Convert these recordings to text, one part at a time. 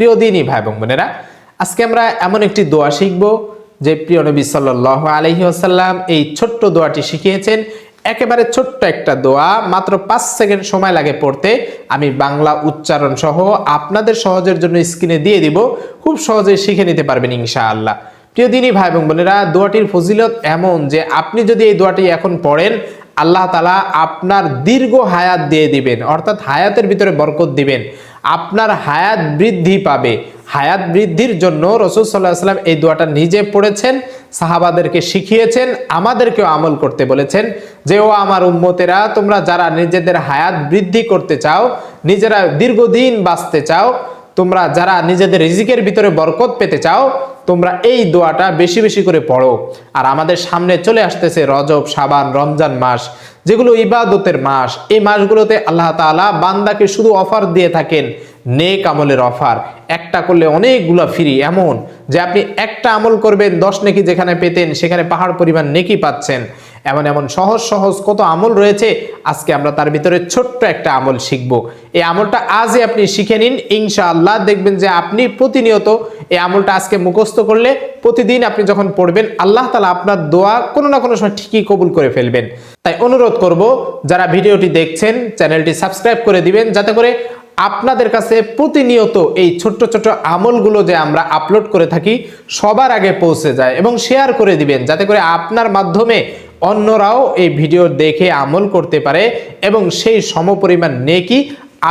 প্রিয় দিনই ভাই এবং বোনেরা, আজকে আমরা এমন একটি দোয়া শিখব যে প্রিয় নবী সাল্লাহ আলহি আসাল্লাম এই ছোট্ট দোয়াটি শিখিয়েছেন। একেবারে ছোট্ট একটা দোয়া, মাত্র পাঁচ সেকেন্ড সময় লাগে পড়তে। আমি বাংলা উচ্চারণ সহ আপনাদের সহজের জন্য স্ক্রিনে দিয়ে দিব, খুব সহজে শিখে নিতে পারবেন ইনশাআল্লাহ। প্রিয় দিনই ভাই এবং বোনেরা, দোয়াটির ফজিলত এমন যে আপনি যদি এই দোয়াটি এখন পড়েন, আল্লাহ তালা আপনার দীর্ঘ হায়াত দিয়ে দিবেন, অর্থাৎ হায়াতের ভিতরে বরকত দিবেন। আপনার হায়াত বৃদ্ধি পাবে। হায়াত বৃদ্ধির জন্য রসুল সাল্লাহ সাল্লাম এই দোয়াটা নিজে পড়েছেন, সাহাবাদেরকে শিখিয়েছেন, আমাদেরকেও আমল করতে বলেছেন যে, ও আমার উম্মতেরা, তোমরা যারা নিজেদের হায়াত বৃদ্ধি করতে চাও, নিজেরা দীর্ঘদিন বাঁচতে চাও, তোমরা যারা নিজেদের রিজিকের ভিতরে বরকত পেতে চাও তোমরা এই দোয়াটা বেশি বেশি করে পড়ো। আর আমাদের সামনে চলে আসতেছে রজব সাবান রমজান মাস, যেগুলো ইবাদতের মাস। এই মাসগুলোতে আল্লাহ তালা বান্দাকে শুধু অফার দিয়ে থাকেন, নেক আমলের অফার। একটা করলে অনেকগুলো ফ্রি, এমন যে আপনি একটা আমল করবেন, দশ নেকি যেখানে পেতেন, সেখানে পাহাড় পরিমাণ নেকি পাচ্ছেন। এমন এমন সহজ সহজ কত আমল রয়েছে, আজকে আমরা তার ভিতরে ছোট্ট একটা আমল শিখব। এই আমলটা আজই আপনি শিখে নিন, ইনশাআল্লাহ দেখবেন যে আপনি প্রতিনিয়ত এই আমলটা আজকে মুখস্থ করলে প্রতিদিন আপনি যখন পড়বেন, আল্লাহ তালা আপনার দোয়া কোনো না কোনো সময় ঠিকই কবুল করে ফেলবেন। তাই অনুরোধ করব, যারা ভিডিওটি দেখছেন, চ্যানেলটি সাবস্ক্রাইব করে দিবেন, যাতে করে আপনাদের কাছে প্রতিনিয়ত এই ছোট্ট ছোট্ট আমলগুলো যে আমরা আপলোড করে থাকি, সবার আগে পৌঁছে যায় এবং শেয়ার করে দিবেন, যাতে করে আপনার মাধ্যমে অন্যরাও এই ভিডিও দেখে আমল করতে পারে এবং সেই সমপরিমাণ নেকি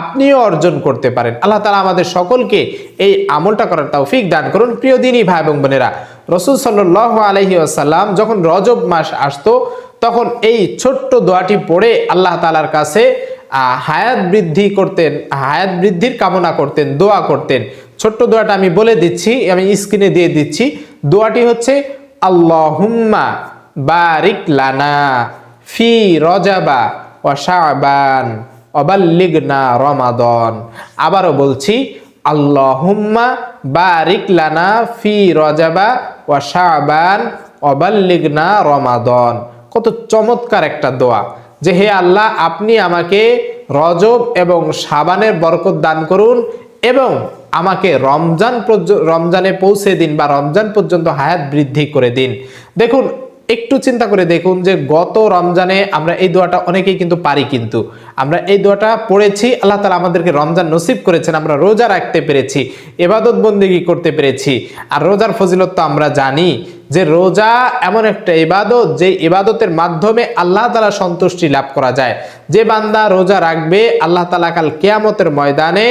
আপনিও অর্জন করতে পারেন। আল্লাহ তালা আমাদের সকলকে এই আমলটা করার তৌফিক দান করুন। প্রিয় দিনই ভাই এবং বোনেরা, রসুল সাল্লাহ আলহি আসাল্লাম যখন রজব মাস আসতো, তখন এই ছোট্ট দোয়াটি পড়ে আল্লাহ তালার কাছে হায়াত বৃদ্ধি করতেন, হায়াত বৃদ্ধির কামনা করতেন, দোয়া করতেন। ছোট্ট দোয়াটা আমি বলে দিচ্ছি, আমি স্ক্রিনে দিয়ে দিচ্ছি। দোয়াটি হচ্ছে, আল্লাহুম্মা বারিক লানা ফি রজাবা ও শাবান অবাল্লিগনা রমাদন। আবারও বলছি, আল্লাহুম্মা বারিক লানা ফি রজাবা ও শাবান অবাল্লিগনা রমাদন। কত চমৎকার একটা দোয়া যে হে আল্লাহ, আপনি আমাকে রজব এবং সাবানের বরকত দান করুন এবং আমাকে রমজান রমজানে পৌঁছে দিন বা রমজান পর্যন্ত হায়াত বৃদ্ধি করে দিন। দেখুন একটু চিন্তা করে দেখুন যে গত রমজানে আমরা এই দোয়াটা অনেকেই কিন্তু পারি কিন্তু। আমরা এই দোয়াটা পড়েছি, আল্লাহ তালা আমাদেরকে রমজান নসিব করেছেন, আমরা রোজা রাখতে পেরেছি এবাদত বন্দিগি করতে পেরেছি। আর রোজার ফজিলত তো আমরা জানি যে রোজা এমন একটা ইবাদত যে ইবাদতের মাধ্যমে আল্লাহ তালা সন্তুষ্টি লাভ করা যায়। যে বান্দা রোজা রাখবে, আল্লাহ তালা কাল কেয়ামতের ময়দানে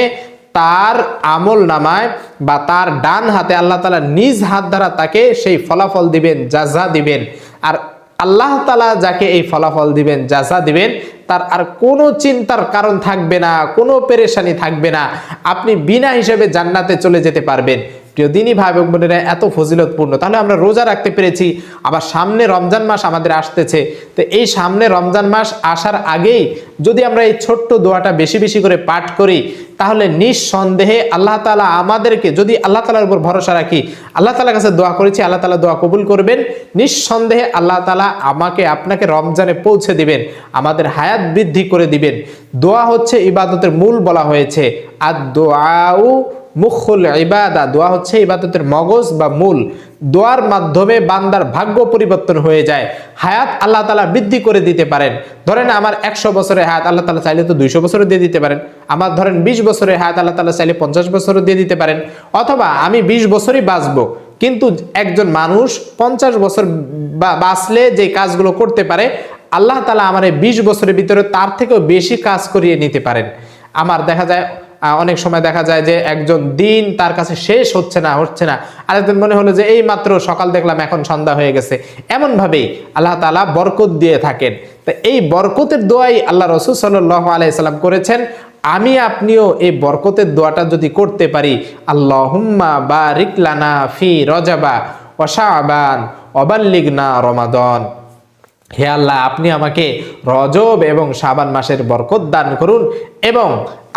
তার আমল নামায় বা তার ডান হাতে আল্লাহ তালা নিজ হাত দ্বারা তাকে সেই ফলাফল দিবেন, যা যা দিবেন। আর আল্লাহ তালা যাকে এই ফলাফল দিবেন, যা যা দিবেন, তার আর কোনো চিন্তার কারণ থাকবে না, কোনো পেরেশানি থাকবে না। আপনি বিনা হিসেবে জান্নাতে চলে যেতে পারবেন। প্রিয় দিনই ভাই, এবং বোনেরা, এত ফজিলতপূর্ণ। তাহলে আমরা রোজা রাখতে পেরেছি, আবার সামনে রমজান মাস আমাদের আসতেছে। তো এই সামনে রমজান মাস আসার আগেই যদি আমরা এই ছোট্ট দোয়াটা বেশি বেশি করে পাঠ করি, তাহলে নিঃসন্দেহে আল্লাহ তালা আমাদেরকে, যদি আল্লাহ তালার উপর ভরসা রাখি, আল্লাহ তালার কাছে দোয়া করেছি, আল্লাহ তালা দোয়া কবুল করবেন। নিঃসন্দেহে আল্লাহ তালা আমাকে, আপনাকে রমজানে পৌঁছে দিবেন, আমাদের হায়াত বৃদ্ধি করে দিবেন। দোয়া হচ্ছে ইবাদতের মূল বলা হয়েছে আর দোয়াউ মুখুল ইবাদা, দোয়া হচ্ছে ইবাদতের মগজ বা মূল। দোয়ার মাধ্যমে বান্দার ভাগ্য পরিবর্তন হয়ে যায়। হায়াত আল্লাহ তালা বৃদ্ধি করে দিতে পারেন। ধরেন আমার একশো বছরের হায়াত আল্লাহ তালা চাইলে তো দুইশো বছরও দিয়ে দিতে পারেন। আমার ধরেন বিশ বছরের হায়াত আল্লাহ তালা চাইলে পঞ্চাশ বছরও দিয়ে দিতে পারেন। অথবা আমি বিশ বছরই বাঁচবো। কিন্তু একজন মানুষ পঞ্চাশ বছর বাঁচলে যে কাজগুলো করতে পারে, আল্লাহ তালা আমার এই বিশ বছরের ভিতরে তার থেকেও বেশি কাজ করিয়ে নিতে পারেন। আমার দেখা যায় অনেক সময় দেখা যায় যে একজন দিন তার কাছে শেষ হচ্ছে না হচ্ছে না। আরেকদিন মনে হলো যে এই মাত্র সকাল দেখলাম, এখন সন্ধ্যা হয়ে গেছে। এমন ভাবেই আল্লাহ তালা বরকত দিয়ে থাকেন। তা এই বরকতের দোয়াই আল্লাহ রসুল সাল্লাহ আলাইসাল্লাম করেছেন। আমি আপনিও এই বরকতের দোয়াটা যদি করতে পারি, আল্লাহুম্মা বা রিকলানা ফি রজাবা অশাবান অবাল্লিগনা রমাদন। হে আল্লাহ, আপনি আমাকে রজব এবং শাবান মাসের বরকত দান করুন এবং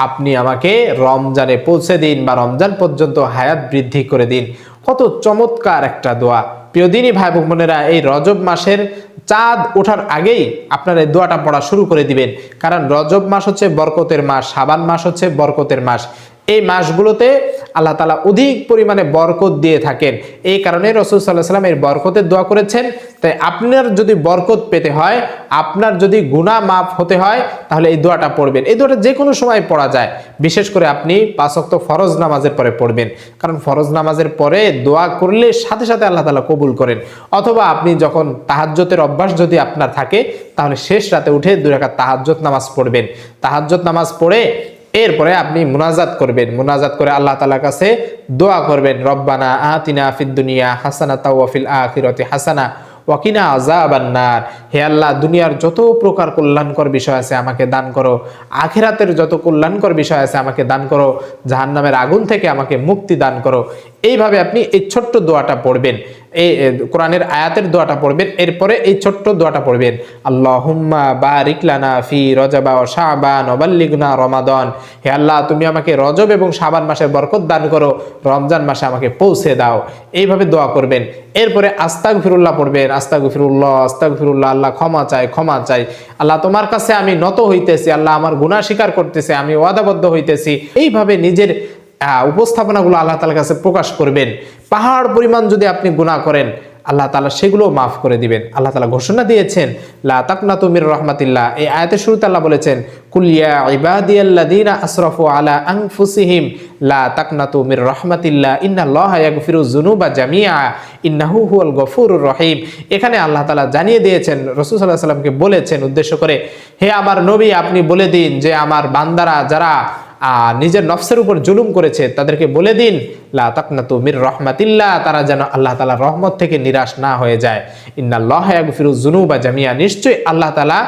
আপনি আমাকে রমজানে পৌঁছে দিন বা রমজান পর্যন্ত হায়াত বৃদ্ধি করে দিন। কত চমৎকার একটা দোয়া। প্রিয় দিনই ভাই বোনেরা, এই রজব মাসের চাঁদ ওঠার আগেই আপনারা এই দোয়াটা পড়া শুরু করে দিবেন। কারণ রজব মাস হচ্ছে বরকতের মাস সাবান মাস হচ্ছে বরকতের মাস। এই মাসগুলোতে আল্লাহ তালা অধিক পরিমাণে বরকত দিয়ে থাকেন। এই কারণে রসুল সাল্লাহ সাল্লাম এর বরকতের দোয়া করেছেন। তাই আপনার যদি বরকত পেতে হয়, আপনার যদি গুণা মাফ হতে হয়, তাহলে এই দোয়াটা পড়বেন। এই দোয়াটা যে কোনো সময় পড়া যায়। বিশেষ করে আপনি পাঁচক্ত ফরজ নামাজের পরে পড়বেন। কারণ ফরজ নামাজের পরে দোয়া করলে সাথে সাথে আল্লাহ তালা কবুল করেন। অথবা আপনি যখন তাহাজ্যতের অভ্যাস যদি আপনার থাকে, তাহলে শেষ রাতে উঠে দু রাখা তাহাজ্যত নামাজ পড়বেন। তাহাজ্যত নামাজ পড়ে এরপরে আপনি মুনাজাত করবেন। মুনাজাত করে আল্লাহ তালার কাছে দোয়া করবেন, রব্বানা আতিনা ফিদ দুনিয়া হাসানা তাওয়াফিল আখিরতি হাসানা ওয়াকিনা আজাবান্নার হে আল্লাহ, দুনিয়ার যত প্রকার কল্যাণকর বিষয় আছে আমাকে দান করো। আখিরাতের যত কল্যাণকর বিষয় আছে আমাকে দান করো। জাহান্নামের আগুন থেকে আমাকে মুক্তি দান করো। এইভাবে আপনি এই ছোট্ট দোয়াটা পড়বেন। এই কোরআনের আয়াতের দোয়াটা পড়বেন, এরপরে এই ছোট্ট দোয়াটা পড়বেন। আল্লাহুম্মা বারিক লানা ফি রজবা ও শাবান ওবাল্লিগনা রমাদন। হে আল্লাহ, তুমি আমাকে রজব এবং শাবান মাসের বরকত দান করো, রমজান মাসে আমাকে পৌঁছে দাও। এইভাবে দোয়া করবেন। এরপরে আস্তাক ফিরুল্লাহ পড়বেন। আস্তাক ফিরুল্লাহ আস্তাক ফিরুল্লাহ আল্লাহ ক্ষমা চাই ক্ষমা চাই আল্লাহ, তোমার কাছে আমি নত হইতেছি। আল্লাহ, আমার গুনাহ স্বীকার করতেছি, আমি ওয়াদাবদ্ধ হইতেছি। এইভাবে নিজের উপস্থাপনাগুলো আল্লাহ তালার কাছে প্রকাশ করবেন। পাহাড় পরিমাণ যদি আপনি গুনাহ করেন, আল্লাহ তালা সেগুলো মাফ করে দিবেন। আল্লাহ তালা ঘোষণা দিয়েছেন, লা তাকনা তুমির রহমাতিল্লাহ। এই আয়াতের শুরুতে আল্লাহ বলেছেন কুলিয়া ইবাদিয়াল্লাযীনা আসরাফু আলা আনফুসিহিম, লা তাকনাতু মির রাহমাতিল্লাহ, ইন্নাল্লাহা ইয়াগফিরু যুনুবা জামিআ, ইন্নাহু হুয়াল গফুরুর রহিম। এখানে আল্লাহ তাআলা জানিয়ে দিয়েছেন, রাসূল সাল্লাল্লাহু সাল্লামকে বলেছেন উদ্দেশ্য করে, হে আমার নবী, আপনি বলে দিন যে আমার বান্দারা, যারা নিজের নফসের উপর জুলুম করেছে, তাদেরকে বলে দিন, লা মির রহমাতিল্লাহ তারা যেন আল্লাহ তালা রহমত থেকে নিরাশ না হয়ে যায়। ইন্না ইন্নাল্লাহ ইয়াগফিরু যুনুবা জামিয়া নিশ্চয়ই আল্লাহ তালা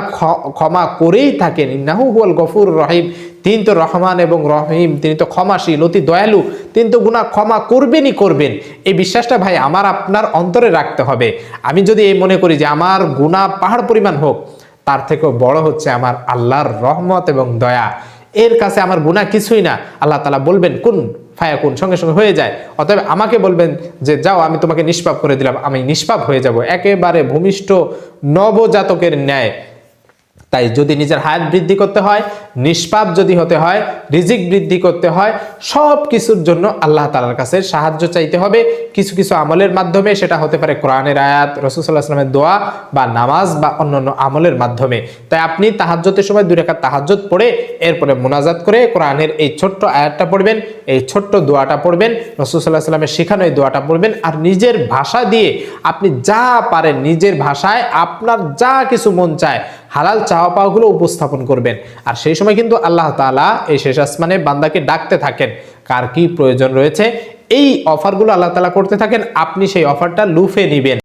ক্ষ- ক্ষমা করেই থাকেন। ইন্নাহু হুয়াল গফুর রহিম। তিনি তো রহমান এবং রহিম, তিনি তো ক্ষমাশীল, অতি দয়ালু। তিনি তো গুনাহ ক্ষমা করবেনই করবেন। এই বিশ্বাসটা ভাই আমার আপনার অন্তরে রাখতে হবে। আমি যদি এই মনে করি যে আমার গুনাহ পাহাড় পরিমাণ হোক, তার থেকেও বড় হচ্ছে আমার আল্লাহর রহমত এবং দয়া। এর কাছে আমার গুণা কিছুই না। আল্লাহ তালা বলবেন, কোন ফায়া কোন সঙ্গে সঙ্গে হয়ে যায়। অতএব আমাকে বলবেন যে, যাও, আমি তোমাকে নিষ্পাপ করে দিলাম। আমি নিষ্পাপ হয়ে যাব। একেবারে ভূমিষ্ঠ নবজাতকের ন্যায়। তাই যদি নিজের হায়াত বৃদ্ধি করতে হয়, নিষ্পাপ যদি হতে হয়, রিজিক বৃদ্ধি করতে হয়, সব কিছুর জন্য আল্লাহ তালার কাছে সাহায্য চাইতে হবে। কিছু কিছু আমলের মাধ্যমে সেটা হতে পারে কোরআনের আয়াত রসুল্লাহ আসলামের দোয়া বা নামাজ বা অন্যান্য আমলের মাধ্যমে। তাই আপনি তাহাজ্যতের সময় দুই রেখা তাহাজ্জত পড়ে এরপরে মোনাজাত করে কোরআনের এই ছোট্ট আয়াতটা পড়বেন, এই ছোট্ট দোয়াটা পড়বেন রসুল্লাহ সাল্লামের শেখানো এই দোয়াটা পড়বেন আর নিজের ভাষা দিয়ে আপনি যা পারেন নিজের ভাষায়, আপনার যা কিছু মন চায় হালাল চাওয়া পাওয়াগুলো উপস্থাপন করবেন। আর সেই সময় কিন্তু আল্লাহ তালা এই শেষ আসমানে বান্দাকে ডাকতে থাকেন। কার কি প্রয়োজন রয়েছে? এই অফারগুলো আল্লাহ তালা করতে থাকেন। আপনি সেই অফারটা লুফে নিবেন।